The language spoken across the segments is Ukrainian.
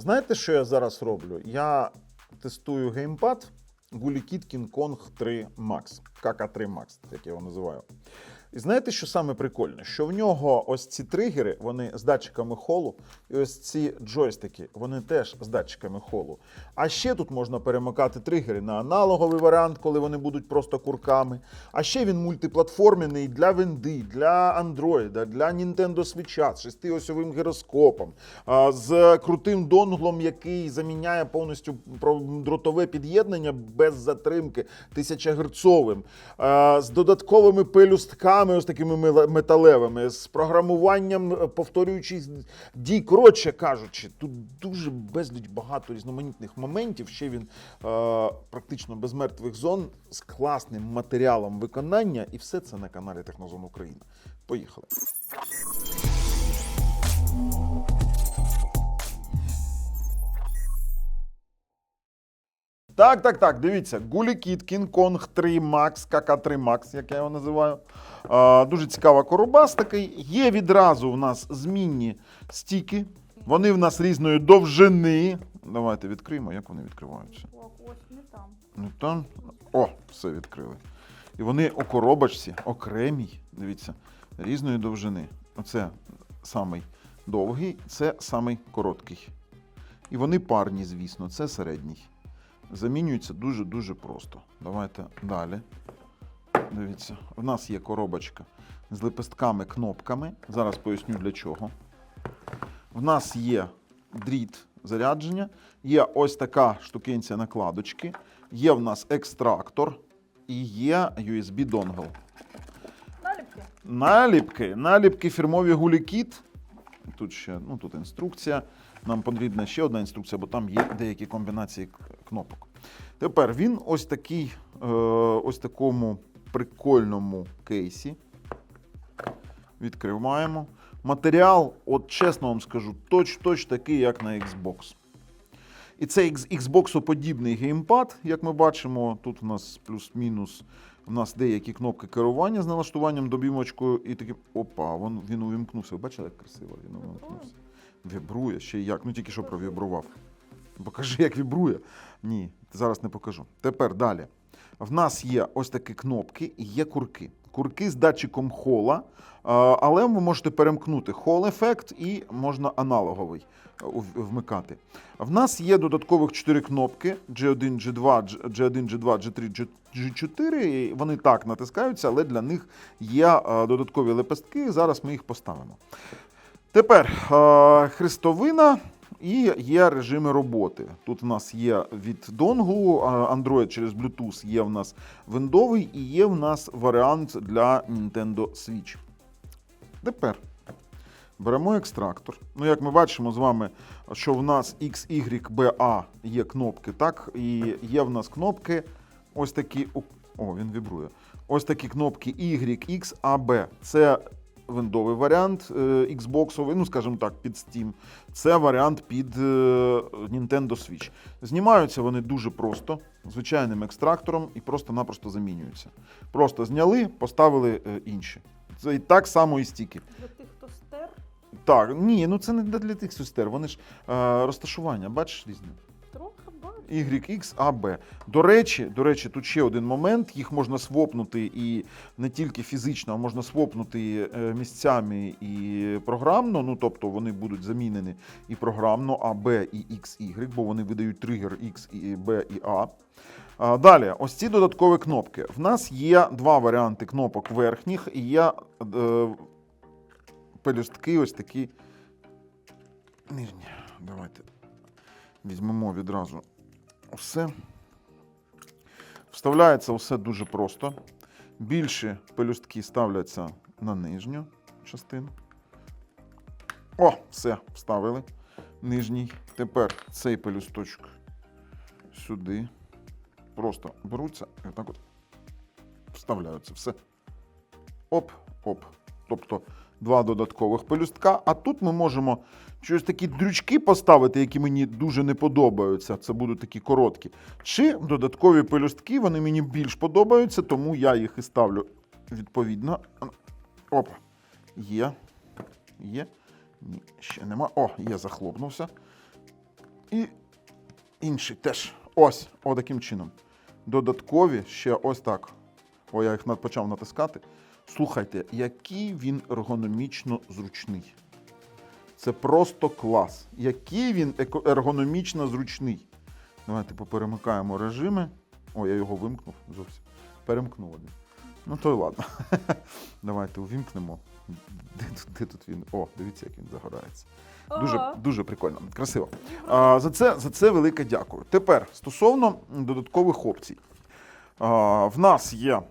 Знаєте, що я зараз роблю? Я тестую геймпад GuliKit King Kong 3 Max, КК3 Max, як я його називаю. І знаєте, що саме прикольне? Що в нього ось ці тригери, вони з датчиками холу, і ось ці джойстики, вони теж з датчиками холу. А ще тут можна перемикати тригери на аналоговий варіант, коли вони будуть просто курками. А ще він мультиплатформений для винди, для Android, для Nintendo Switch з шестиосьовим гіроскопом, з крутим донглом, який заміняє повністю дротове під'єднання без затримки 1000 герцовим, з додатковими пелюстками, ось такими металевими, з програмуванням е, повторюючись дій. Коротше кажучи, тут дуже безліч багато різноманітних моментів. Ще він е, практично без мертвих зон з класним матеріалом виконання, і все це на каналі Технозон Україна. Поїхали. Так, так, так, дивіться. King Kong 3 Max, KK3 Max, як я його називаю. А, дуже цікава коробас такий. Є відразу в нас змінні стіки. Вони в нас різної довжини. Давайте відкриємо, як вони відкриваються. Ось не там. Ну там. О, все відкрили. І вони у коробочці окремій, дивіться, різної довжини. Оце самий довгий, це самий короткий. І вони парні, звісно, це середній. Замінюються дуже-дуже просто. Давайте далі. Дивіться, в нас є коробочка з лепестками-кнопками. Зараз поясню для чого. В нас є дріт зарядження, є ось така штукенція накладочки, є в нас екстрактор і є USB донгл. Наліпки. Наліпки. Наліпки фірмові гулікіт. Тут ще ну, тут інструкція. Нам потрібна ще одна інструкція, бо там є деякі комбінації кнопок. Тепер він ось такий, е, ось такому прикольному кейсі. Відкриваємо. Матеріал, от чесно вам скажу, точ-точ такий, як на Xbox. І це Xbox подібний геймпад, як ми бачимо. Тут у нас плюс-мінус. У нас деякі кнопки керування з налаштуванням добімочкою і таким. Опа, він, він увімкнувся. Ви бачили, як красиво він увімкнувся? Вібрує ще й як. Ну тільки що провібрував. Покажи, як вібрує. Ні, зараз не покажу. Тепер далі. В нас є ось такі кнопки і є курки. Курки з датчиком хола, але ви можете перемкнути хол ефект і можна аналоговий е, вмикати. В нас є додаткових 4 кнопки G1, G2, G- G1, G2, G3, G- G4. І вони так натискаються, але для них є е, додаткові лепестки. Зараз ми їх поставимо. Тепер е, хрестовина і є режими роботи. Тут в нас є від донгу, Android через Bluetooth є в нас виндовий і є в нас варіант для Nintendo Switch. Тепер беремо екстрактор. Ну, як ми бачимо з вами, що в нас XYBA є кнопки, так? І є в нас кнопки ось такі. О, він вібрує. Ось такі кнопки YXAB. Це виндовий варіант е, Xbox, ну скажімо так, під Steam. Це варіант під е, Nintendo Switch. Знімаються вони дуже просто, звичайним екстрактором і просто-напросто замінюються. Просто зняли, поставили е, інші. Це і так само і стіки. Для тих, хто стер. Так, ні, ну це не для тих сестер. Вони ж е, розташування, бачиш різне. YX, AB. До речі, до речі, тут ще один момент. Їх можна свопнути і не тільки фізично, а можна свопнути е, місцями і програмно. Ну тобто вони будуть замінені і програмно AB і XY, бо вони видають тригер X, і B і A. А, Далі, ось ці додаткові кнопки. В нас є два варіанти кнопок верхніх, і є е, пелюстки ось такі нижні. Давайте візьмемо відразу все. Вставляється все дуже просто. Більші пелюстки ставляться на нижню частину. О, все, вставили. Нижній. Тепер цей пелюсточок сюди. Просто беруться і отак от вставляються. Все. Оп, оп. Тобто два додаткових пелюстка. А тут ми можемо щось такі дрючки поставити, які мені дуже не подобаються. Це будуть такі короткі. Чи додаткові пелюстки, вони мені більш подобаються, тому я їх і ставлю відповідно. Опа. Є. Є. Ні, ще нема. О, є, захлопнувся. І інший теж. Ось, о, таким чином. Додаткові ще ось так. О, я їх почав натискати. Слухайте, який він ергономічно зручний. Це просто клас. Який він ергономічно зручний. Давайте поперемикаємо режими. О, я його вимкнув зовсім. Перемкнув один. Ну то й ладно. Давайте увімкнемо. Де тут, де тут він? О, дивіться, як він загорається. Дуже, дуже прикольно, красиво. А, за, це, за це велике дякую. Тепер стосовно додаткових опцій. А, в нас є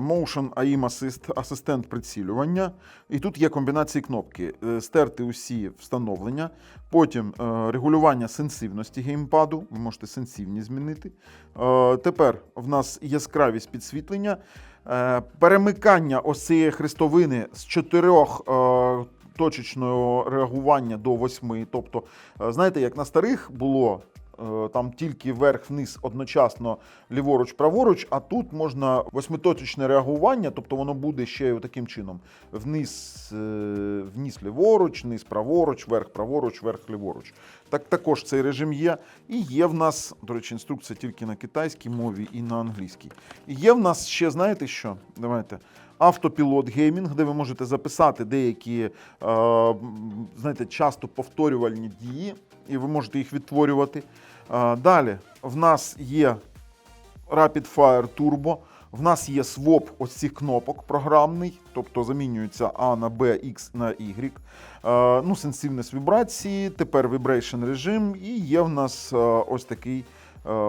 Motion AIM Assist, асистент прицілювання. І тут є комбінації кнопки: Е, стерти усі встановлення, потім е, регулювання сенсивності геймпаду. Ви можете сенсивність змінити. Е, Тепер в нас яскравість підсвітлення, е, перемикання ось цієї хрестовини з чотирьох. е, Точечного реагування до восьми. Тобто, е, знаєте, як на старих було е, там тільки вверх-вниз одночасно ліворуч-праворуч, а тут можна восьмиточечне реагування, тобто воно буде ще таким чином: вниз, е, вниз ліворуч, вниз праворуч, вверх праворуч, вверх ліворуч. Так також цей режим є. І є в нас, до речі, інструкція тільки на китайській мові і на англійській. І є в нас ще, знаєте що? Давайте. Автопілот геймінг, де ви можете записати деякі, е, знаєте, часто повторювальні дії, і ви можете їх відтворювати. Е, далі в нас є Rapid Fire Turbo. В нас є своп ось цих кнопок програмний, тобто замінюється А на Б, X на Y. Е, ну, сенсивність вібрації, тепер vibration режим, і є в нас ось такий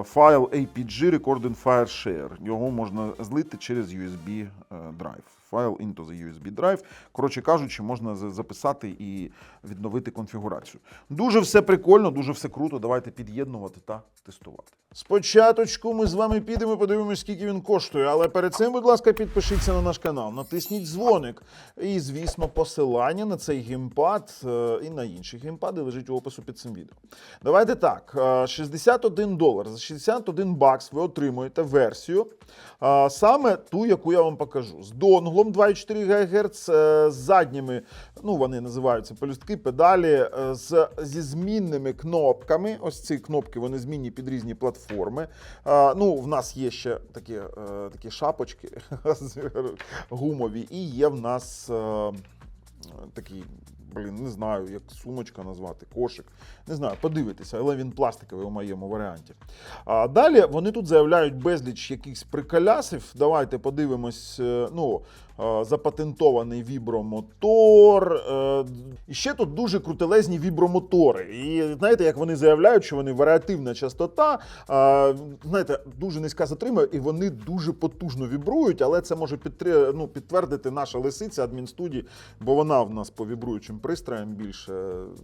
файл APG Recording Fire Share. Його можна злити через USB е, drive. Файл into the USB drive. Коротше кажучи, можна записати і відновити конфігурацію. Дуже все прикольно, дуже все круто. Давайте під'єднувати та тестувати. Спочатку ми з вами підемо, подивимось, скільки він коштує. Але перед цим, будь ласка, підпишіться на наш канал, натисніть дзвоник. І, звісно, посилання на цей геймпад е, і на інші геймпади лежить у опису під цим відео. Давайте так: е, 61 долар. За 61 бакс ви отримуєте версію, е, саме ту, яку я вам покажу. З донглом 2,4 ГГц, з задніми, ну вони називаються пелюстки, педалі, е, з, зі змінними кнопками. Ось ці кнопки вони змінні під різні платформи. Е, Ну, в нас є ще такі, е, такі шапочки гумові, і є в нас. Такий, блін, не знаю, як сумочка назвати, кошик. Не знаю, подивитися, але він пластиковий у моєму варіанті. А далі вони тут заявляють безліч якихось приколясів. Давайте подивимось. е, Ну, е, запатентований вібромотор. е, І ще тут дуже крутелезні вібромотори. І знаєте, як вони заявляють, що вони варіативна частота, знаєте, дуже низька затримує, і вони дуже потужно вібрують, але це може ну, підтвердити наша лисиця адмінстудії, бо вона в нас по вібруючим пристроям більше.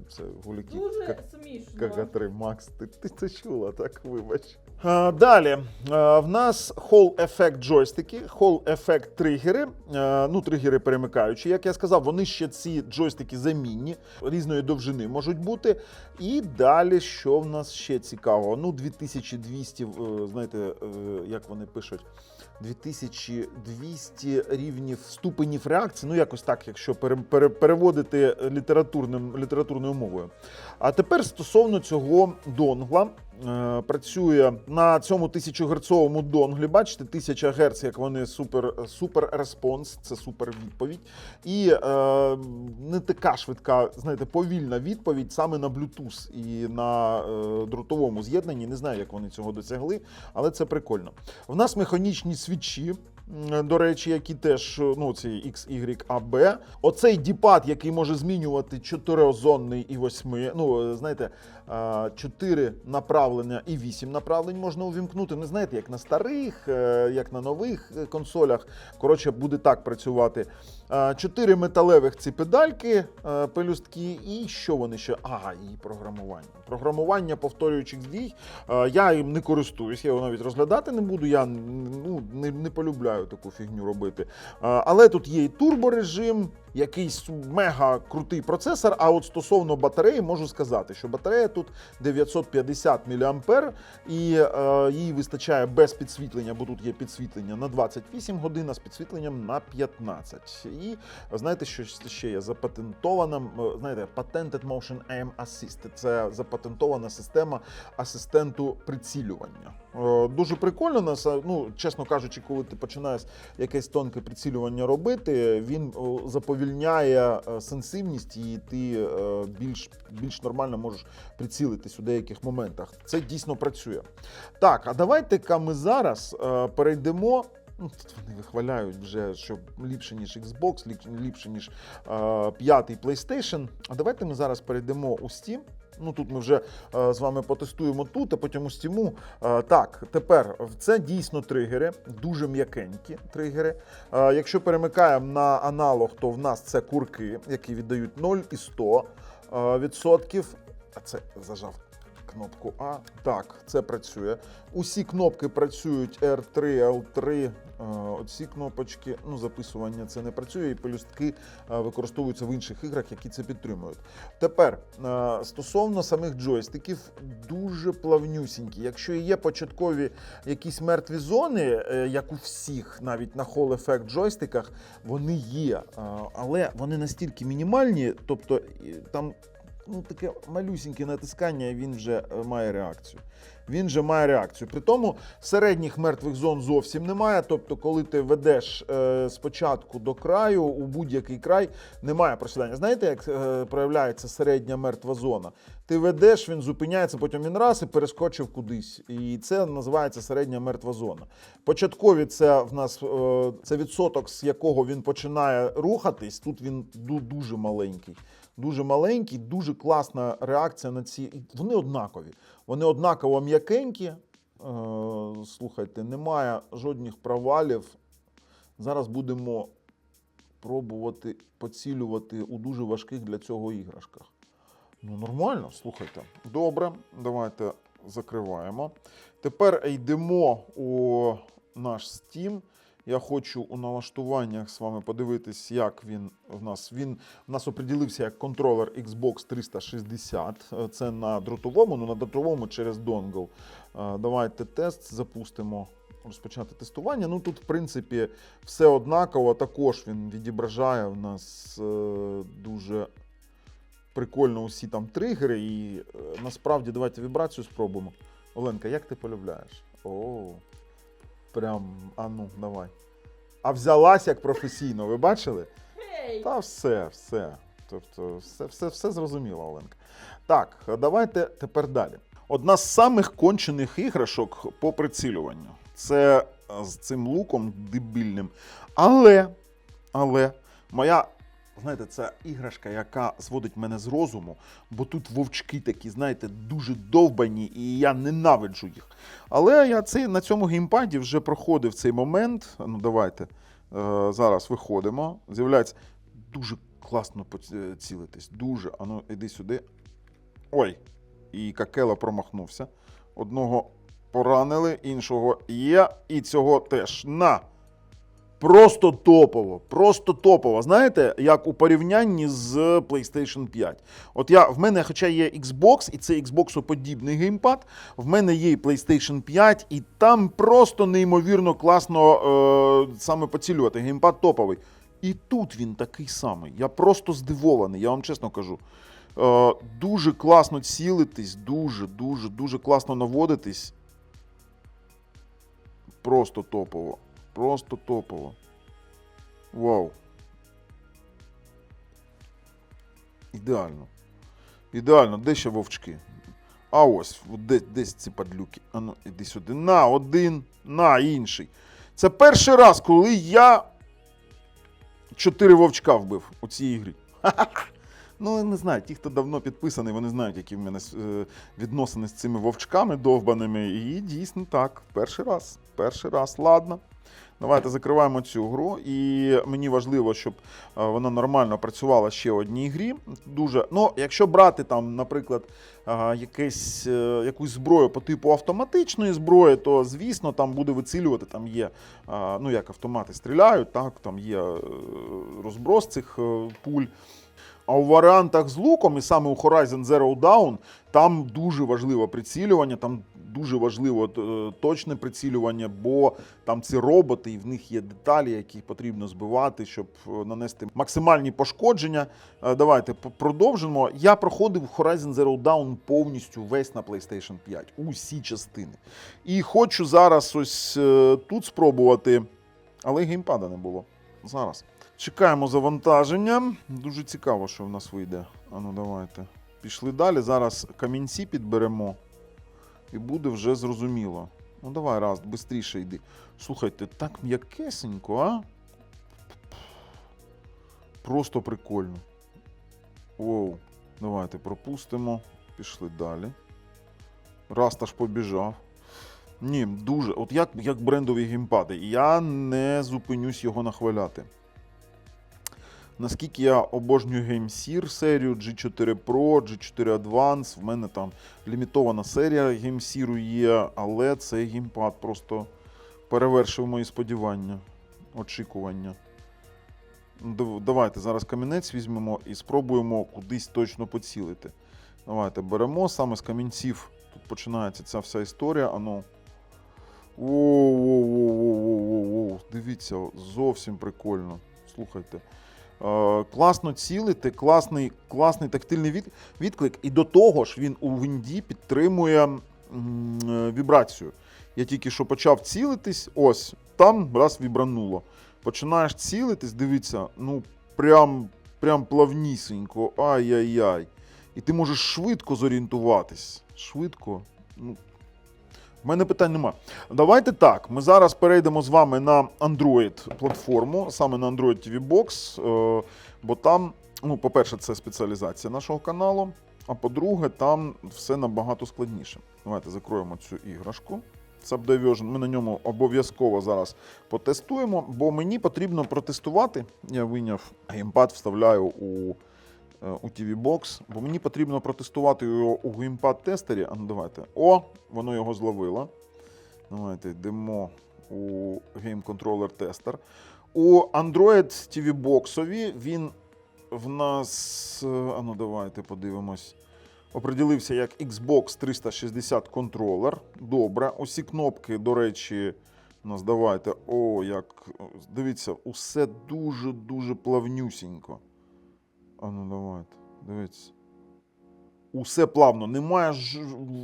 Це гуляки. Дуже смішно. КГ3 Max, ти, ти це чула, так вибач. А, далі а, в нас Hall Effect джойстики, Hall Effect тригери. А, ну, тригери перемикаючі. Як я сказав, вони ще ці джойстики замінні, різної довжини можуть бути. І далі, що в нас ще цікавого? Ну, 2200, е, знаєте, е, як вони пишуть. 2200 рівнів ступенів реакції, ну якось так, якщо пере- пере- переводити літературним, літературною мовою. А тепер стосовно цього донгла. Е, працює на цьому 1000 герцовому донглі. Бачите, 1000 Гц, як вони супер, супер респонс, це супер відповідь. І е, не така швидка, знаєте, повільна відповідь саме на Bluetooth і на е, дротовому з'єднанні. Не знаю, як вони цього досягли, але це прикольно. В нас механічні свічі. М, До речі, які теж ну ці XYAB. Оцей діпад, який може змінювати чотиризонний і восьми. Ну е, знаєте, е, чотири направлення і вісім направлень можна увімкнути. Не знаєте, як на старих, е, як на нових е, консолях. Коротше, буде так працювати. Е, Чотири металевих ці педальки, е, пелюстки, і що вони ще? Ага, і програмування. Програмування повторюючих дій. Е, Я їм не користуюсь, я його навіть розглядати не буду. Я ну, не, не полюбляю таку фігню робити. Але тут є і турборежим, якийсь мега крутий процесор. А от стосовно батареї можу сказати, що батарея тут 950 мА, і е, їй вистачає без підсвітлення, бо тут є підсвітлення на 28 годин, а з підсвітленням на 15. І знаєте, що ще є запатентована, знаєте, Patented Motion Aim Assist. Це запатентована система асистенту прицілювання. Е, Дуже прикольно нас, е, ну чесно кажучи, коли ти починаєш якесь тонке прицілювання робити, він о, заповільняє е, сенсивність, і ти е, більш, більш нормально можеш прицілитись у деяких моментах. Це дійсно працює. Так, а давайте-ка ми зараз е, перейдемо. Ну, тут вони вихваляють вже, що ліпше, ніж Xbox, ліпше, ніж п'ятий PlayStation. А давайте ми зараз перейдемо у Steam. Ну тут ми вже е, з вами потестуємо тут, а потім у Steam. Е, так, тепер це дійсно тригери, дуже м'якенькі тригери. Е, якщо перемикаємо на аналог, то в нас це курки, які віддають 0 і 100 е, відсотків. А це зажав кнопку А. Так, це працює. Усі кнопки працюють R3, L3. Е, Оці кнопочки, ну, записування це не працює, і пелюстки е, використовуються в інших іграх, які це підтримують. Тепер е, стосовно самих джойстиків, дуже плавнюсінькі. Якщо є початкові якісь мертві зони, як у всіх, навіть на Hall Effect джойстиках, вони є, але вони настільки мінімальні, тобто там ну, таке малюсіньке натискання, і він вже має реакцію. Він же має реакцію. При тому середніх мертвих зон зовсім немає. Тобто, коли ти ведеш е, спочатку до краю, у будь-який край немає просідання. Знаєте, як е, проявляється середня мертва зона? Ти ведеш, він зупиняється, потім він раз і перескочив кудись. І це називається середня мертва зона. Початкові це в нас е, це відсоток, з якого він починає рухатись. Тут він дуже маленький. Дуже маленький, дуже класна реакція на ці. Вони однакові. Вони однаково м'якенькі. Е, слухайте, немає жодних провалів. Зараз будемо пробувати поцілювати у дуже важких для цього іграшках. Ну, нормально, слухайте. Добре, давайте закриваємо. Тепер йдемо у наш Steam. Я хочу у налаштуваннях з вами подивитись, як він в нас. Він в нас оприділився як контролер Xbox 360. Е, Це на дротовому, ну на дротовому через донгл. Е, Давайте тест запустимо. Розпочати тестування. Ну тут, в принципі, все однаково. Також він відображає в нас е, дуже прикольно усі там тригери. І насправді давайте вібрацію спробуємо. Оленка, як ти полюбляєш? О, прям, а ну, давай. А взялась як професійно, ви бачили? Та все, все. Тобто, все, все, все зрозуміло, Оленка. Так, давайте тепер далі. Одна з самих кончених іграшок по прицілюванню. Це е, з цим луком дебільним. Але, але, моя, знаєте, це іграшка, яка зводить мене з розуму, бо тут вовчки такі, знаєте, дуже довбані, і я ненавиджу їх. Але я цей, на цьому геймпаді вже проходив цей момент. Ну, давайте. Е, зараз виходимо. З'являється дуже класно поці- цілитись. Дуже. Ану, іди сюди. Ой. І Какела промахнувся. Одного поранили, іншого є, і цього теж. На! Просто топово, просто топово. Знаєте, як у порівнянні з PlayStation 5. От я в мене, хоча є Xbox, і це Xbox подібний геймпад, в мене є і PlayStation 5, і там просто неймовірно класно е, саме поцілювати. Геймпад топовий. І тут він такий самий. Я просто здивований, я вам чесно кажу. Е, дуже класно цілитись, дуже, дуже, дуже класно наводитись. Просто топово. Просто топово. Вау. Ідеально. Ідеально. Де ще вовчки? А ось, от де, десь ці падлюки. Ану, іди сюди. На, один, на інший. Це перший раз, коли я чотири вовчка вбив у цій ігрі. Ну, не знаю, ті, хто давно підписаний, вони знають, які в мене е, відносини з цими вовчками довбаними. І дійсно так, перший раз. Перший раз, ладно. Давайте закриваємо цю гру. І мені важливо, щоб е, вона нормально працювала ще в одній грі. Дуже, ну, якщо брати там, наприклад, е, якесь, е, якусь зброю по типу автоматичної зброї, то звісно там буде вицілювати. Там є, ну як автомати стріляють, так, там є розброс цих пуль. А у варіантах з луком, і саме у Horizon Zero Dawn, там дуже важливе прицілювання, там дуже важливо е, точне прицілювання, бо там ці роботи, і в них є деталі, які потрібно збивати, щоб е, нанести максимальні пошкодження. Е, Давайте продовжимо. Я проходив Horizon Zero Dawn повністю весь на PlayStation 5, усі частини. І хочу зараз ось тут спробувати, але геймпада не було. Зараз. Чекаємо завантаження. Дуже цікаво, що в нас вийде. Ану, давайте. Пішли далі. Зараз камінці підберемо. І буде вже зрозуміло. Ну давай, раз, швидше йди. Слухайте, так м'якесенько, а? Просто прикольно. Оу. Давайте пропустимо. Пішли далі. Раз та ж побіжав. Ні, дуже. От як, як брендові геймпади. Я не зупинюсь його нахваляти. Наскільки я обожнюю GameSeer серію G4 Pro, G4 Advance, в мене там лімітована серія GameSeer є, але цей геймпад просто перевершив мої сподівання, очікування. Давайте зараз камінець візьмемо і спробуємо кудись точно поцілити. Давайте беремо саме з камінців. Тут починається ця вся історія. Ану. Воу-воу-воу-воу-воу-воу. Дивіться, зовсім прикольно. Слухайте. Е, класно цілити, класний, класний тактильний від, відклик. І до того ж, він у вінді підтримує е, вібрацію. Я тільки що почав цілитись, ось, там раз вібрануло. Починаєш цілитись, дивіться, ну прям, прям плавнісінько, ай-яй-яй. І ти можеш швидко зорієнтуватись. Швидко. Ну, в мене питань нема. Давайте так. Ми зараз перейдемо з вами на Android платформу, саме на Android TV Box. е, Бо там, ну, по-перше, це спеціалізація нашого каналу. А по-друге, там все набагато складніше. Давайте закроємо цю іграшку. Subdivision. Ми на ньому обов'язково зараз потестуємо, бо мені потрібно протестувати. Я вийняв геймпад, вставляю у, у TV Box, бо мені потрібно протестувати його у геймпад-тестері. А ну давайте. О, воно його зловило. Давайте йдемо у Game Controller Tester. У Android TV Box він в нас. е, А ну давайте подивимось. Оприділився як Xbox 360 контролер. Добре. Усі кнопки, до речі, нас давайте. О, як. Дивіться, усе дуже-дуже плавнюсінько. А ну давайте. Дивіться. Усе плавно. Немає ж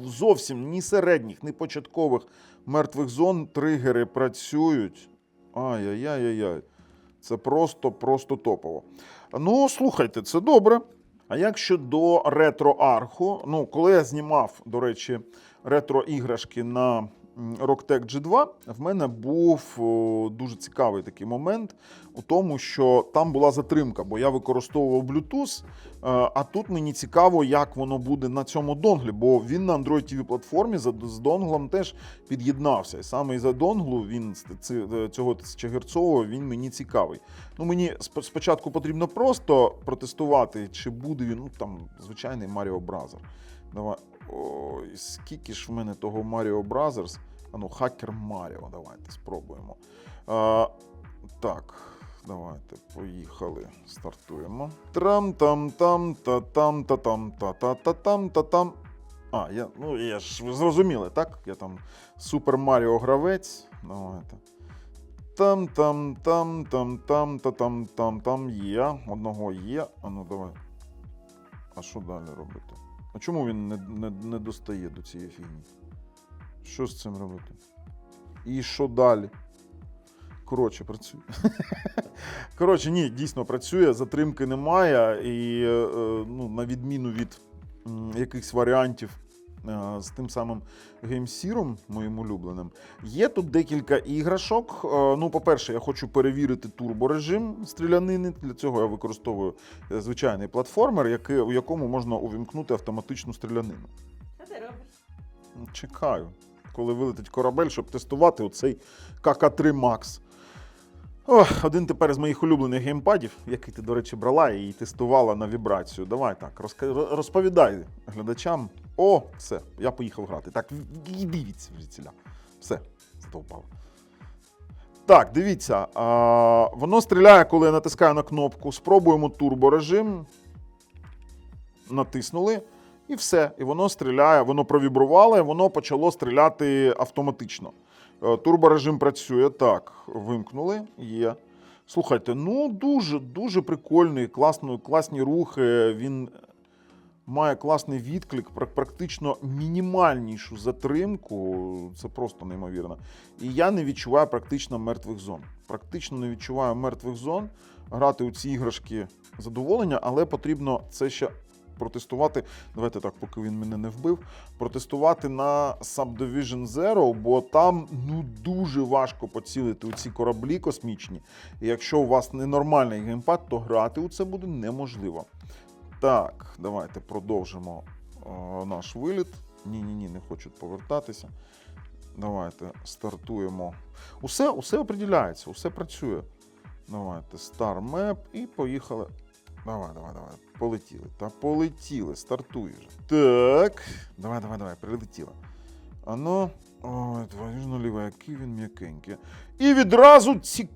зовсім ні середніх, ні початкових мертвих зон. Тригери працюють. Ай-яй-яй-яй. Це просто, просто топово. Ну, слухайте, це добре. А як щодо ретро-арху? Ну, коли я знімав, до речі, ретро-іграшки на Rocktech G2, в мене був дуже цікавий такий момент у тому, що там була затримка, бо я використовував Bluetooth, е, а тут мені цікаво, як воно буде на цьому донглі, бо він на Android TV платформі з донглом теж під'єднався. І саме із-за донглу він е, цього чагерцового він мені цікавий. Ну, мені спочатку потрібно просто протестувати, чи буде він, ну там, звичайний Mario Bros. Давай. Ой, скільки ж в мене того Mario Brothers? А ну, хакер Маріо, давайте спробуємо. А, так, давайте, поїхали. Стартуємо. Трам там там та там та там та та та там та там. А, я, ну я ж ви зрозуміли, так? Я там Супер Маріо гравець. Давайте. Там, там, там, там, там, та там, там, там є. Одного є. А ну давай. А що далі робити? А чому він не, не, не достає до цієї фігні? Що з цим робити? І що далі? Коротше, працює. Коротше, ні, дійсно працює, затримки немає. І е, е, ну, на відміну від якихось варіантів з тим самим геймсіром, моїм улюбленим, є тут декілька іграшок. Е, Ну, по-перше, я хочу перевірити турборежим стрілянини. Для цього я використовую е, звичайний платформер, який, у якому можна увімкнути автоматичну стрілянину. Що ти робиш? Чекаю, коли вилетить корабель, щоб тестувати оцей КК-3 Max. О, один тепер з моїх улюблених геймпадів, який ти, до речі, брала і тестувала на вібрацію. Давай так, розповідай глядачам. О, все, я поїхав грати. Так, іди від. Все, задовбало. Так, дивіться, а, воно стріляє, коли я натискаю на кнопку. Спробуємо турборежим. натиснули, і все. І воно стріляє, воно провібрувало, і воно почало стріляти автоматично. Е, Турборежим працює так. Вимкнули, є. Слухайте, ну дуже, дуже прикольний, класно, класні рухи. Він має класний відклик, пр- практично мінімальнішу затримку. Це просто неймовірно. І я не відчуваю практично мертвих зон. Практично не відчуваю мертвих зон. Грати у ці іграшки задоволення, але потрібно це ще протестувати. Давайте так, поки він мене не вбив. Протестувати на Subdivision Zero, бо там ну дуже важко поцілити у ці кораблі космічні. І якщо у вас ненормальний геймпад, то грати у це буде неможливо. Так, давайте продовжимо е, наш виліт. Ні-ні, ні, не хочуть повертатися. Давайте стартуємо. Усе, усе определяється, усе працює. Давайте Star Map і поїхали. Давай, давай, давай. Полетіли. Та полетіли, стартуй вже. Так. Давай, давай, давай, прилетіла. Ано. Ой, твою ж який він м'якенький. І відразу ці.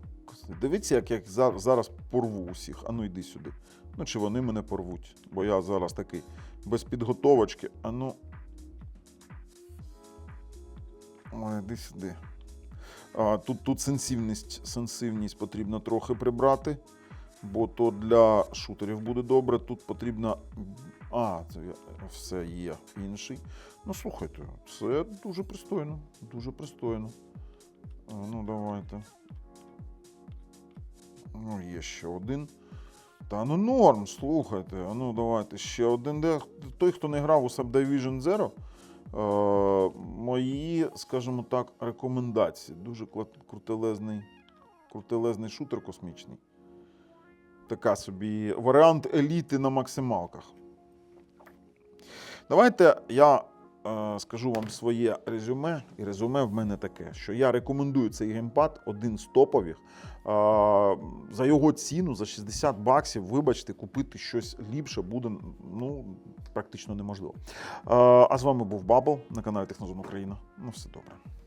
Дивіться, як я зараз порву усіх. Ану, йди сюди. Ну, чи вони мене порвуть, бо я зараз такий без підготовочки. Ану. Ой, іди сюди. А, тут, тут сенсивність, сенсивність потрібно трохи прибрати, бо то для шутерів буде добре. Тут потрібно. А, це все є інший. Ну, слухайте, це дуже пристойно. Дуже пристойно. А, ну, давайте. Ну, є ще один. Та ну норм, слухайте. Ну давайте ще один. Де той, хто не грав у Subdivision Zero, е, мої, скажімо так, рекомендації. Дуже крутелезний, крутелезний шутер космічний. Така собі варіант еліти на максималках. Давайте я скажу вам своє резюме. І резюме в мене таке, що я рекомендую цей геймпад, один з топових. Е, за його ціну, за 60 баксів, вибачте, купити щось ліпше буде ну, практично неможливо. Е, а з вами був Бабл на каналі Технозон Україна. Ну, все добре.